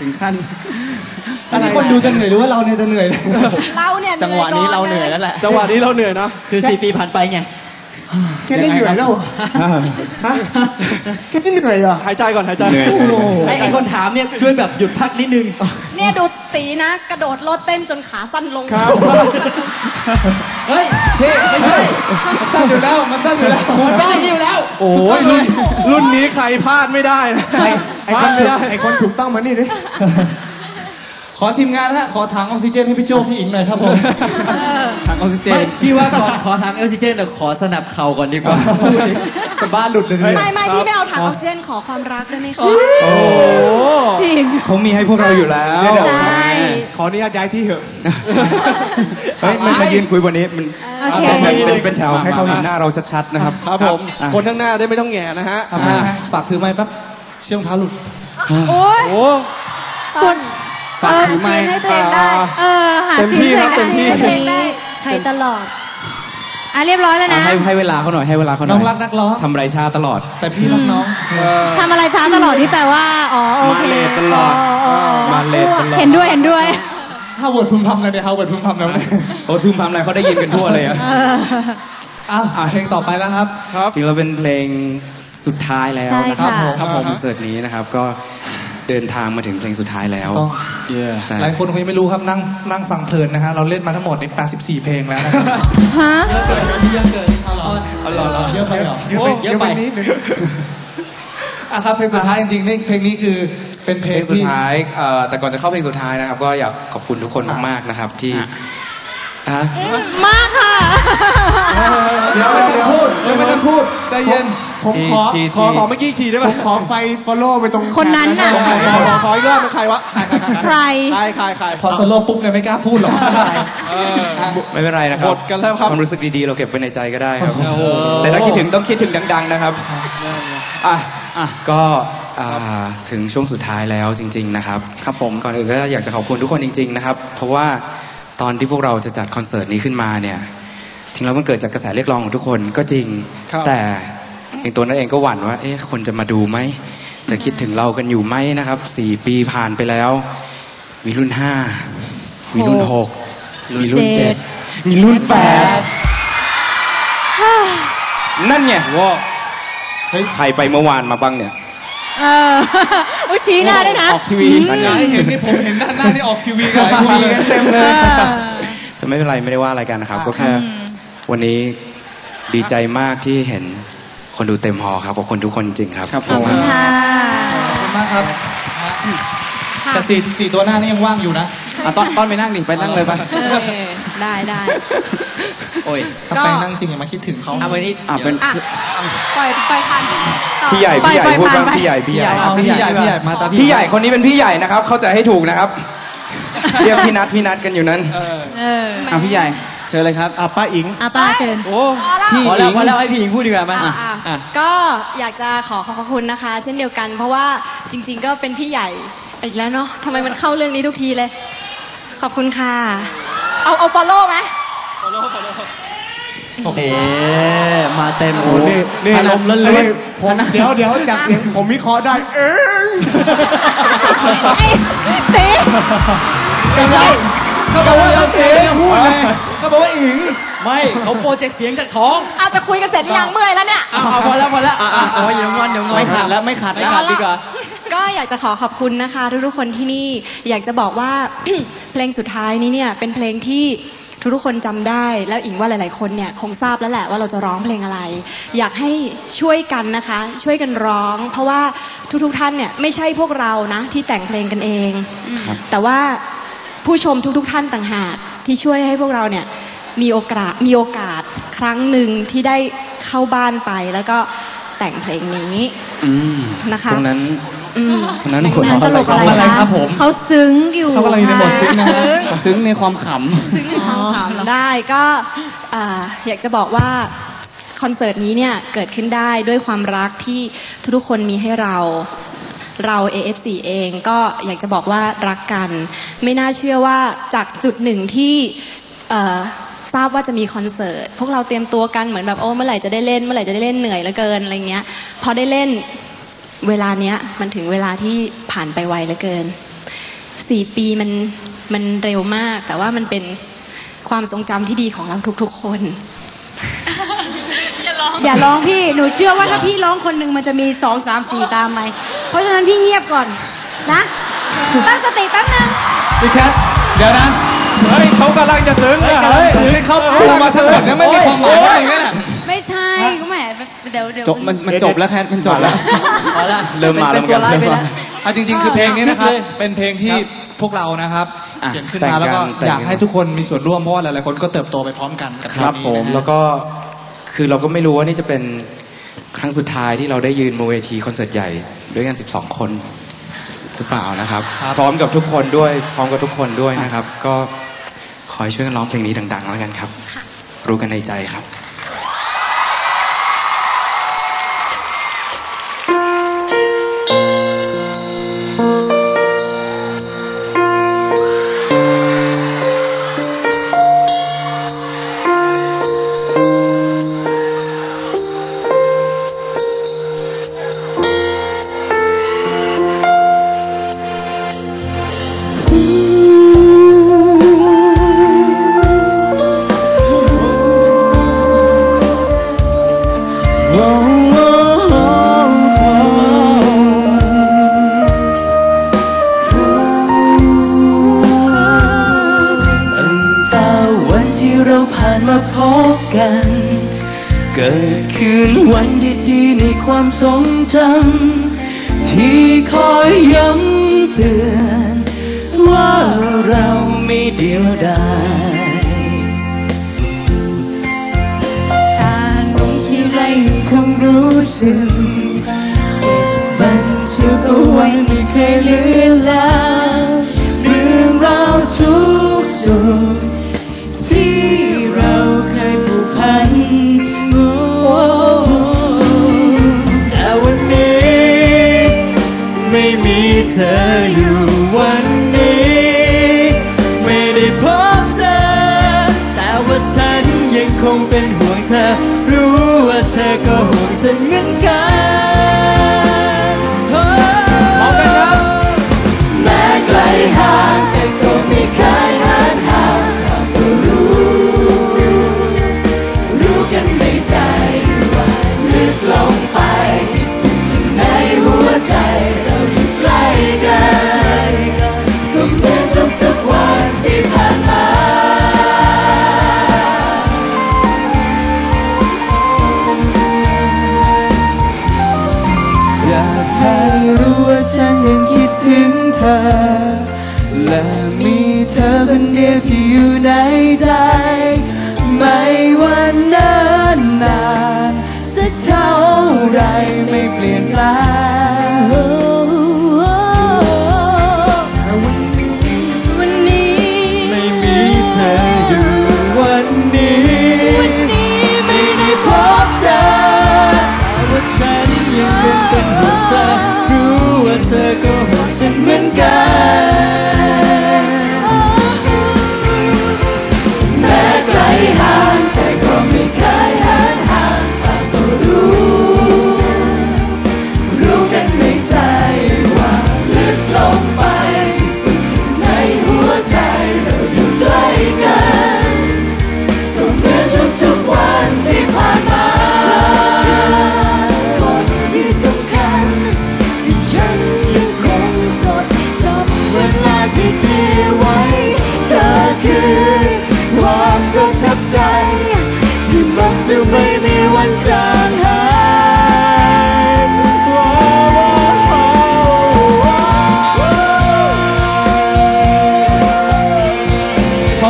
ถึงขั้นอันนี้คนดูจะเหนื่อยหรือว่าเราเนี่ยจะเหนื่อย เราเนี่ยจังหวะนี้เราเหนื่อยแล้วแหละจังหวะนี้เราเหนื่อยนะคือสี่ปีผ่านไปไง แค่นี้เหนื่อยแล้วฮะแค่นี้เหนื่อยเหรอะหายใจก่อนหายใจโอ้โหไอ้ไอ้คนถามเนี่ยช่วยแบบหยุดพักนิดนึง เนี่ยดูตีนะ กระโดดโลดเต้นจนขาสั้นลง ครับเฮ้ยพี่ไม่ใช่มันสั้นอยู่แล้วมันสั้นอยู่แล้วมันได้อยู่แล้ว โอ้ยรุ่นรุ่นนี้ใครพลาดไม่ได้นะไอ้ไอ้พคลานดไม่ได้ ไอ้คนถูกต้องมานี่ดิ ขอทีมงานฮะขอถังออกซิเจนให้พี่โจพี่อิงหน่อยครับผมถังออกซิเจไม่นพี่ว่าก่อนขอทางออกซิเจนแต่ขอสนับเข่าก่อนดีกว่าสบ้าหลุดเลยไม่ไม่พี่ไม่เอาถังออกซิเจนขอความรักได้ไหมคะโอ้เขามีให้พวกเราอยู่แล้วใช่ขออนุญาตย้ายที่เถอะเฮ้ยมันมายืนคุยบนนี้มันโอเคเป็นเป็นเป็นแถวให้เขาเห็นหน้าเราชัดๆนะครับครับผมอะคนข้างหน้าได้ไม่ต้องแหง่นะฮะทำไมฮะฝากถือไม้แป๊บเชื่อมเท้าหลุดโอ้ยโอ้สุด ฝากถือไม้ให้ตัวเองได้ เออหาเต็มที่ครับซีนเต็มที่ให้ตัวเองได้ใช้ตลอดอะเรียบร้อยแล้วนะให้ให้เวลาเขาหน่อยให้เวลาเขาหน่น้อองยรักนักร้องทำไรช้าตลอด แต่พี่รักน้องทำอะไรช้าตลอดที่แปลว่าอ๋อโอเคมาเลทตลอดมาเลทตลอดเห็นด้วยเห็นด้วยฮาวเวิร์ดพึมพำกันเนี่ยฮาวเวิร์ดพึมพำแล้วเนี่ยโอ้ทุ่มทำอะไรเขาได้ยินกันทั่วเลยอะอ้าวอะเพลงต่อไปแล้วครับครับจริงเราเป็นเพลงสุดท้ายแล้วใช่นะครับค่ะครับผมคอนเสิร์ตนี้นะครับก็ เดินทางมาถึงเพลงสุดท้ายแล้ว ต้องแต่หลายคนคงยังไม่รู้ครับนั่งนั่งฟังเพลินนะฮะเราเล่นมาทั้งหมดใน 84 เพลงแล้วนะครับฮะเยอะเกินเยอะเกินเอาเหรอเอาหรอเหรอเยอะไปเหรอเยอะไปเยอะไปนิดนึง อะครับเพลงสุดท้ายจริงๆนี่เพลงนี้คือเป็นเพเพลลงงสุดที่ ท้ายเอ่อแต่ก่อนจะเข้าเพลงสุดท้ายนะครับ ก็อยากขอบคุณทุกคนมากๆนะครับที่อะมากค่ะ เดี๋ยวไม่ต้องพูดเดี๋ยวไม่ต้องพูดใจเย็น ผมขอที่ขอที่ขอเมื่อกี้อีกทีได้ผป่ะมขอไฟ follow ไปตรงคนนั้นน่ะขอขอขอขออีกรอบเป็นใครวะใครใครใครใครพอโซโล่ปุ๊บเนี่ยไม่กล้าพูดหรอกเออไม่เป็นไรนะครับหมดกันแล้วครับความรู้สึกดีๆ เราเก็บไว้ในใจก็ได้ครับโอ้โหแต่ถ้าคิดถึงต้องคิดถึงดัง ๆ นะครับอะอะก็อ่าถึงช่วงสุดท้ายแล้วจริง ๆ นะครับ ครับผมก่อนอื่นก็อยากจะขอบคุณทุกคนจริง ๆ นะครับ เพราะว่าตอนที่พวกเราจะจัดคอนเสิร์ตนี้ขึ้นมาเนี่ยจริงแล้วมันเกิดจากกระแสเรียกร้องของทุกคนก็จริงครับแต่ เองตัวนั้นเองก็หวั่นว่า เอ๊ะคนจะมาดูไหมจะคิดถึงเรากันอยู่ไหมนะครับสี่ปีผ่านไปแล้ว มีรุ่นห้ามีรุ่นหกมีรุ่นเจ็ดมีรุ่นแปดนั่นไงว่าเฮ้ยใครไปเมื่อวานมาบ้างเนี่ยเอออุ้ยชี้หน้าด้วยนะออกทีวีนั่นอไงย่าให้เห็นนี่ผมเห็นด้านหน้านี่ออกทีวีกันออกทีวีกันเต็มเลยเออแต่ไม่เป็นไรไม่ได้ว่าอะไรกันนะครับ ก็แค่วันนี้ดีใจมากที่เห็น คนดูเต็มฮอลล์ครับขอบคุณทุกคนจริงๆครับ ครับขอบคุณค่ะขอบคุณมากครับค่ะแต่สี่สี่ตัวหน้านี่ยังว่างอยู่นะอะตอนตอนไปนั่งดิไปนั่งเลยไปเออได้ได้โอ้ยถ้าก็ไปนั่งจริงอย่ามาคิดถึงเขาเอาวันนี้อะเป็นอะปล่อยปล่อยผ่านต่อพี่ใหญ่ปล่พี่อยใหญ่ปล่อยพูดผ่านบ้างไปพี่ใหญ่พี่ใหญ่เอาพี่ใหญ่พี่ใหญ่มาตาพี่ใหญ่คนนี้เป็นพี่ใหญ่นะครับ เข้าใจให้ถูกนะครับเรียกพี่นัทพี่นัทกันอยู่นั้นเอออะพี่ใหญ่ เชิญเลยครับอะป้าอิงอะป้าเชิญ โอ้พอแล้ว พอแล้วพอแล้วให้พี่หญิงพูดดีกว่ามาอะอะอะ ก็อยากจะขอขอบพระคุณนะคะ เช่นเดียวกัน เพราะว่าจริง ๆ ก็เป็นพี่ใหญ่อีกแล้วเนาะทำไมมันเข้าเรื่องนี้ทุกทีเลย ขอบคุณค่ะ เอาเอา follow ไหม โอ้โหเอ๊ะมาเต็มโอ้นี่นี่อารมณ์ล้นนี่ผมเดี๋ยวเดี๋ยวจากเสียงผมวิเคราะห์ได้ เอ้ยไอ้ตีไม่ใช่ เขาบอกว่าเอ๋พูดเลยเขาบอกว่าอิงไม่เขาโปรเจกต์เสียงจากท้องอาจจะคุยกันเสร็จหรือยังเมื่อยแล้วเนี่ยเอาเอาพอแล้วพอแล้วอะอะเอาเดี๋ยวงอนเดี๋ยวงอนไม่ขาดแล้วไม่ขาดไม่ขาดดีกว่าก็อยากจะขอขอบคุณนะคะ ทุกๆคนที่นี่อยากจะบอกว่าเพลงสุดท้ายนี้เนี่ยเป็นเพลงที่ทุกๆคนจำได้ แล้วอิงว่าหลายๆคนเนี่ยคงทราบแล้วแหละว่าเราจะร้องเพลงอะไร อยากให้ช่วยกันนะคะ ช่วยกันร้อง เพราะว่าทุกๆท่านเนี่ยไม่ใช่พวกเรานะที่แต่งเพลงกันเอง แต่ว่า ผู้ชมทุกๆท่านต่างหากที่ช่วยให้พวกเราเนี่ยมีโอกาสมีโอกาสครั้งหนึ่งที่ได้เข้าบ้านไปแล้วก็แต่งเพลงนี้อืมนะคะตรงนั้นอืมตรงนั้นแต่งหัวงานเราะตลกอะไรอะไรคะครับผมเขาซึ้งอยู่เขากำลังอยู่ในโหมดซึ้งนะฮะซึ้งในความขซึ้งในความขำได้ก็อ่าอยากจะบอกว่าคอนเสิร์ตนี้เนี่ยเกิดขึ้นได้ด้วยความรักที่ทุกๆคนมีให้เรา เรา AF4 เองก็อยากจะบอกว่ารักกัน ไม่น่าเชื่อว่าจากจุดหนึ่งที่ทราบว่าจะมีคอนเสิร์ตพวกเราเตรียมตัวกันเหมือนแบบโอ้เมื่อไหร่จะได้เล่นเมื่อไหร่จะได้เล่นเหนื่อยเหลือเกินอะไรเงี้ยพอได้เล่นเวลาเนี้ยมันถึงเวลาที่ผ่านไปไวเหลือเกินสี่ปีมันมันเร็วมาก แต่ว่ามันเป็นความทรงจำที่ดีของเราทุกๆคน อย่าร้องพี่หนูเชื่อว่าถ้าพี่ร้องคนหนึ่งมันจะมีสองสามสี่ตามไปเพราะฉะนั้นพี่เงียบก่อนนะตั้งสติแป๊บนึงพี่แคทเดี๋ยวนะเฮ้ยเขากำลังจะซึ้งอะเฮ้ยนี่เขาปูมาทั้งหมดเนี่ยไม่มีความหมายอะไรเลยน่ะไม่ใช่ก็แหมเดี๋ยวเดี๋ยวจบมันมันจบแล้วแคทมันจบแล้วเอาละเริ่มมาแล้วเป็นตัวร้ายไปแล้วเอาจริง ๆ คือเพลงนี้นะครับเป็นเพลงที่พวกเรานะครับอะเขียนขึ้นแต่งมาแล้วก็กันแต่งอยากให้ทุกคนมีส่วนร่วมเพราะว่าหลายๆคนก็เติบโตไปพร้อมกันกับเพลงครับนี้ผมนะฮะแล้วก็ คือเราก็ไม่รู้ว่านี่จะเป็นครั้งสุดท้ายที่เราได้ยืนบนเวทีคอนเสิร์ตใหญ่ด้วยกัน 12 คนหรือเปล่านะครับ พร้อมกับทุกคนด้วยพร้อมกับทุกคนด้วยนะครับ ก็ขอให้ช่วยกันร้องเพลงนี้ดังๆแล้วกันครับ รู้กันในใจครับ จำที่คอยย้ำเตือน ว่าเราไม่เดียวดายอ่านลงที่ไรคงรู้สึกเก็บบันทึกเอาไว้ไม่เคยลือนลาเรื่องราวทุกสุข ไม่มีเธออยู่วันนี้ ไม่ได้พบเธอ แต่ว่าฉันยังคงเป็นห่วงเธอ รู้ว่าเธอก็ห่วงฉันเหมือนกัน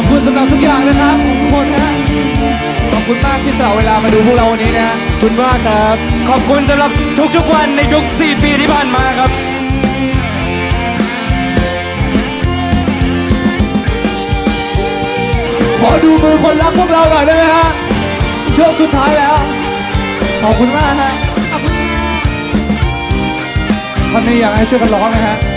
อบคุณสำหรับทุกอย่างนะครับของทุกคนนะฮะขอบคุณมากที่สละเวลามาดูพวกเราวันนี้นะฮะคุณมากครับ ขอบคุณสำหรับทุกๆวันในทุก 4 ปีที่ผ่านมาครับ ขอดูมือคนรักพวกเราหน่อยได้ไหมฮะช่วงสุดท้ายแล้ว ขอบคุณมากฮะขอบคุณท่านนี้อยากให้ช่วยกันร้องนะฮะ